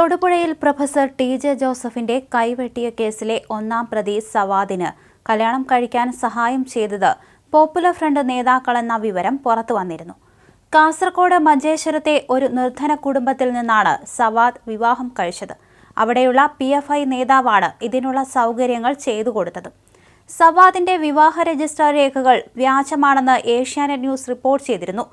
തൊടുപുഴയിൽ professor T J ജോസഫിന്റെ കൈവെട്ടിയ കേസിലെ ഒന്നാം പ്രതി സവാദിന് കല്യാണം കഴിക്കാൻ സഹായം ചെയ്തത് പോപ്പുലർ ഫ്രണ്ട് നേതാക്കളെന്ന വിവരം പുറത്തു വന്നിരുന്നു. കാസർഗോഡ് മഞ്ചേശ്വരത്തെ ഒരു നിർധന കുടുംബത്തിൽ നിന്നാണ് സവാദ് വിവാഹം കഴിച്ചത്. അവിടെയുള്ള പി എഫ് ഐ നേതാവാണ് ഇതിനുള്ള സൗകര്യങ്ങൾ ചെയ്തു കൊടുത്തത്. സവാദിന്റെ വിവാഹ രജിസ്റ്റർ രേഖകൾ വ്യാജമാണെന്ന് ഏഷ്യാനെറ്റ് ന്യൂസ് റിപ്പോർട്ട് ചെയ്തിരുന്നു.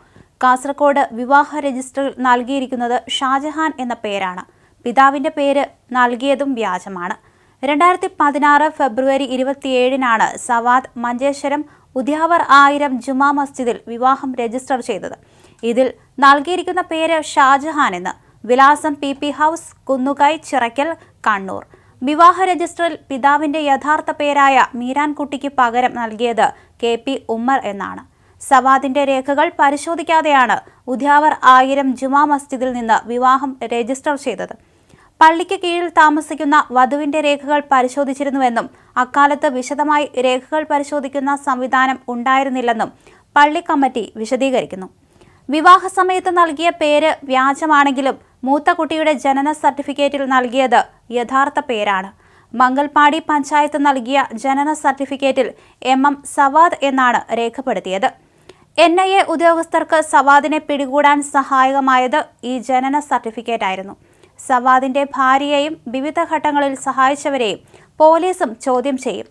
കാസർകോട് വിവാഹ രജിസ്റ്ററിൽ നൽകിയിരിക്കുന്നത് ഷാജഹാൻ എന്ന പേരാണ്. പിതാവിന്റെ പേര് നൽകിയതും വ്യാജമാണ്. രണ്ടായിരത്തി പതിനാറ് ഫെബ്രുവരി ഇരുപത്തിയേഴിനാണ് സവാദ് മഞ്ചേശ്വരം ഉദ്യാവർ ആയിരം ജുമാ മസ്ജിദിൽ വിവാഹം രജിസ്റ്റർ ചെയ്തത്. ഇതിൽ നൽകിയിരിക്കുന്ന പേര് ഷാജഹാൻ എന്ന്. വിലാസം P P house Kunnukai Chirakkal Kannur. വിവാഹ രജിസ്റ്ററിൽ പിതാവിന്റെ യഥാർത്ഥ പേരായ മീരാൻകുട്ടിക്ക് പകരം നൽകിയത് കെ പി ഉമ്മർ എന്നാണ്. സവാദിന്റെ രേഖകൾ പരിശോധിക്കാതെയാണ് ഉദ്യാവർ ആയിരം ജുമാ മസ്ജിദിൽ നിന്ന് വിവാഹം രജിസ്റ്റർ ചെയ്തത്. പള്ളിക്ക് കീഴിൽ താമസിക്കുന്ന വധുവിന്റെ രേഖകൾ പരിശോധിച്ചിരുന്നുവെന്നും അക്കാലത്ത് വിശദമായി രേഖകൾ പരിശോധിക്കുന്ന സംവിധാനം ഉണ്ടായിരുന്നില്ലെന്നും പള്ളി കമ്മിറ്റി വിശദീകരിക്കുന്നു. വിവാഹ സമയത്ത് നൽകിയ പേര് വ്യാജമാണെങ്കിലും മൂത്ത കുട്ടിയുടെ ജനന സർട്ടിഫിക്കറ്റിൽ നൽകിയത് യഥാർത്ഥ പേരാണ്. മംഗൽപാടി പഞ്ചായത്ത് നൽകിയ ജനന സർട്ടിഫിക്കറ്റിൽ എം എം സവാദ് എന്നാണ് രേഖപ്പെടുത്തിയത്. എൻ ഐ എ ഉദ്യോഗസ്ഥർക്ക് സവാദിനെ പിടികൂടാൻ സഹായകമായത് ഈ ജനന സർട്ടിഫിക്കറ്റ് ആയിരുന്നു സവാദിന്റെ ഭാര്യയെയും വിവിധ ഘട്ടങ്ങളിൽ സഹായിച്ചവരെയും പോലീസും ചോദ്യം ചെയ്യും.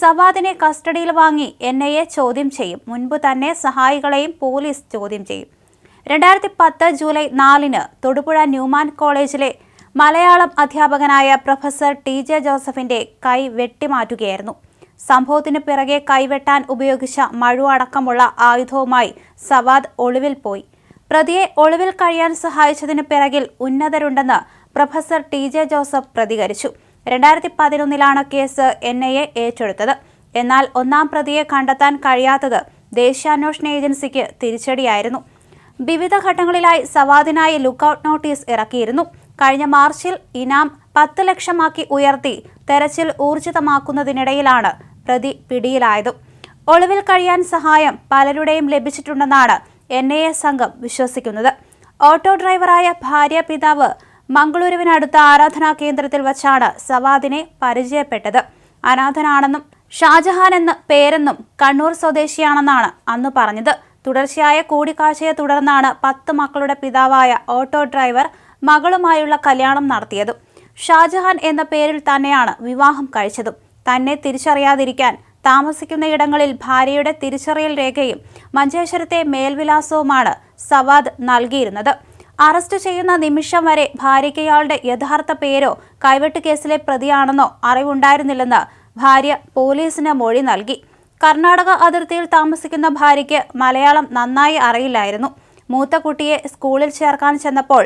സവാദിനെ കസ്റ്റഡിയിൽ വാങ്ങി എൻ ഐ എ ചോദ്യം ചെയ്യും. മുൻപ് തന്നെ സഹായികളെയും പോലീസ് ചോദ്യം ചെയ്യും. രണ്ടായിരത്തി പത്ത് ജൂലൈ നാലിന് തൊടുപുഴ ന്യൂമാൻ കോളേജിലെ മലയാളം അധ്യാപകനായ പ്രൊഫസർ ടി ജെ ജോസഫിന്റെ കൈ വെട്ടിമാറ്റുകയായിരുന്നു. സംഭവത്തിന് പിറകെ കൈവെട്ടാൻ ഉപയോഗിച്ച മഴു അടക്കമുള്ള ആയുധവുമായി സവാദ് ഒളിവിൽ പോയി. പ്രതിയെ ഒളിവിൽ കഴിയാൻ സഹായിച്ചതിന് പിറകിൽ ഉന്നതരുണ്ടെന്ന് പ്രൊഫസർ ടി ജെ ജോസഫ് പ്രതികരിച്ചു. രണ്ടായിരത്തി പതിനൊന്നിലാണ് കേസ് എൻ ഐ എ ഏറ്റെടുത്തത്. എന്നാൽ ഒന്നാം പ്രതിയെ കണ്ടെത്താൻ കഴിയാത്തത് ദേശീയാന്വേഷണ ഏജൻസിക്ക് തിരിച്ചടിയായിരുന്നു. വിവിധ ഘട്ടങ്ങളിലായി സവാദിനായി ലുക്കൌട്ട് നോട്ടീസ് ഇറക്കിയിരുന്നു. കഴിഞ്ഞ മാർച്ചിൽ ഇനാം പത്ത് ലക്ഷമാക്കി ഉയർത്തി തെരച്ചിൽ ഊർജിതമാക്കുന്നതിനിടയിലാണ് പ്രതി പിടിയിലായത്. ഒളിവിൽ കഴിയാൻ സഹായം പലരുടെയും ലഭിച്ചിട്ടുണ്ടെന്നാണ് എൻ ഐ എ സംഘം വിശ്വസിക്കുന്നത്. ഓട്ടോ ഡ്രൈവറായ ഭാര്യ പിതാവ് മംഗളൂരുവിനടുത്ത ആരാധനാ കേന്ദ്രത്തിൽ വച്ചാണ് സവാദിനെ പരിചയപ്പെട്ടത്. അനാഥനാണെന്നും ഷാജഹാൻ എന്ന പേരെന്നും കണ്ണൂർ സ്വദേശിയാണെന്നാണ് അന്ന് പറഞ്ഞത്. തുടർച്ചയായ കൂടിക്കാഴ്ചയെ തുടർന്നാണ് പത്ത് മക്കളുടെ പിതാവായ ഓട്ടോ ഡ്രൈവർ മകളുമായുള്ള കല്യാണം നടത്തിയതും. ഷാജഹാൻ എന്ന പേരിൽ തന്നെയാണ് വിവാഹം കഴിച്ചതും. തന്നെ തിരിച്ചറിയാതിരിക്കാൻ താമസിക്കുന്ന ഇടങ്ങളിൽ ഭാര്യയുടെ തിരിച്ചറിയൽ രേഖയും മഞ്ചേശ്വരത്തെ മേൽവിലാസവുമാണ് സവാദ് നൽകിയിരുന്നത്. അറസ്റ്റ് ചെയ്യുന്ന നിമിഷം വരെ ഭാര്യയ്ക്ക് ഇയാളുടെ യഥാർത്ഥ പേരോ കൈവെട്ട് കേസിലെ പ്രതിയാണെന്നോ അറിവുണ്ടായിരുന്നില്ലെന്ന് ഭാര്യ പോലീസിന് മൊഴി നൽകി. കർണാടക അതിർത്തിയിൽ താമസിക്കുന്ന ഭാര്യയ്ക്ക് മലയാളം നന്നായി അറിയില്ലായിരുന്നു. മൂത്ത കുട്ടിയെ സ്കൂളിൽ ചേർക്കാൻ ചെന്നപ്പോൾ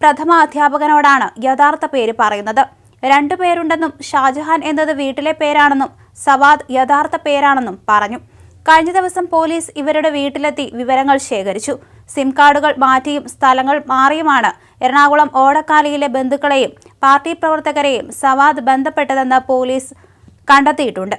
പ്രഥമ അധ്യാപകനോടാണ് യഥാർത്ഥ പേര് പറയുന്നത്. രണ്ടു പേരുണ്ടെന്നും ഷാജഹാൻ എന്നത് വീട്ടിലെ പേരാണെന്നും സവാദ് യഥാർത്ഥ പേരാണെന്നും പറഞ്ഞു. കഴിഞ്ഞ ദിവസം പോലീസ് ഇവരുടെ വീട്ടിലെത്തി വിവരങ്ങൾ ശേഖരിച്ചു. സിം കാർഡുകൾ മാറ്റിയും സ്ഥലങ്ങൾ മാറിയുമാണ് എറണാകുളം ഓടക്കാലിയിലെ ബന്ധുക്കളെയും പാർട്ടി പ്രവർത്തകരെയും സവാദ് ബന്ധപ്പെട്ടതെന്ന് പോലീസ് കണ്ടെത്തിയിട്ടുണ്ട്.